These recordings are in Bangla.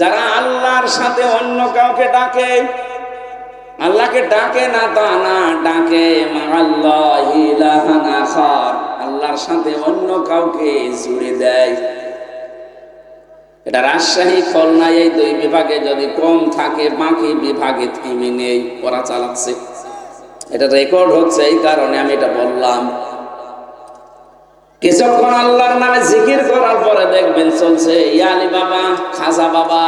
যারা আল্লাহর সাথে অন্য কাউকে ডাকে, আল্লাহকে ডাকে না তা না ডাকে আল্লাহর সাথে অন্য কাউকে জুড়ে দেয়। এটা রাজশাহী খুলনা এই দুই বিভাগে যদি কম থাকে, বাকি বিভাগে থেমে নেই, ওরা চালাচ্ছে। এটা রেকর্ড হচ্ছে, এই কারণে আমি এটা বললাম। কিছুক্ষণ আল্লাহর নামে জিকির করার পরে দেখবেন চলছে ইয়ালি বাবা, খাজা বাবা,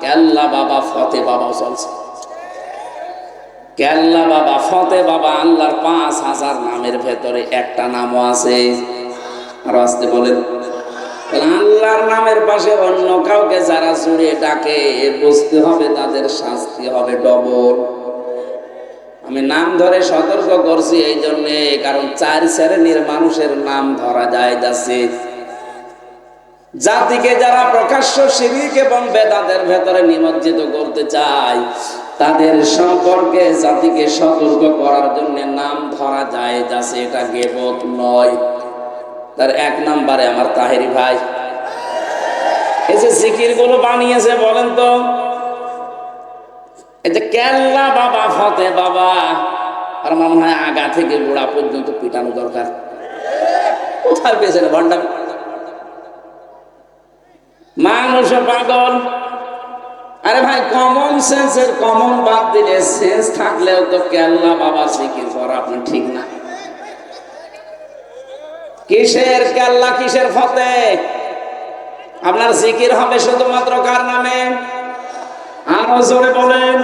কেল্লা বাবা, ফতে বাবা চলছে। কেল্লা বাবা, ফতে বাবা, আল্লাহর পাঁচ হাজার নামের ভেতরে একটা নামও আছে। আর আসতে বলেন। আল্লাহর নামের পাশে অন্য কাউকে যারা জুড়ে ডাকে বুঝতে হবে তাদের শাস্তি হবে ডবল। আমি নাম ধরে সতর্ক করছি এই জন্যে, কারণ চার শ্রেণির মানুষের নাম ধরা যায় যাচ্ছে। জাতিকে যারা প্রকাশ্য শিরিক এবং বেদাদের ভেতরে নিমজ্জিত করতে চায়, তাদের সম্পর্কে জাতিকে সতর্ক করার জন্য নাম ধরা যায় যাচ্ছে, এটা গেবত নয়। তার এক নাম্বারে আমার তাহেরি ভাই। এই যে জিকিরগুলো বানিয়েছে, বলেন তো। যে কেল্লা বাবা, ফতে বাবা, আর আমার মনে হয় আগা থেকে গোড়া পর্যন্ত পিটানো দরকার। কোথায় পেয়েছেন ভণ্ডা মানুষ পাগল। আরে ভাই কমন সেন্সের কমন বাদ দিলে সেন্স থাকলেও তো কেল্লা বাবা জিকির করা আপনার ঠিক না। কিসের কেল্লা, কিসের ফতে? আপনার জিকির হবে শুধুমাত্র কার নামে? আরও জোরে বলেন।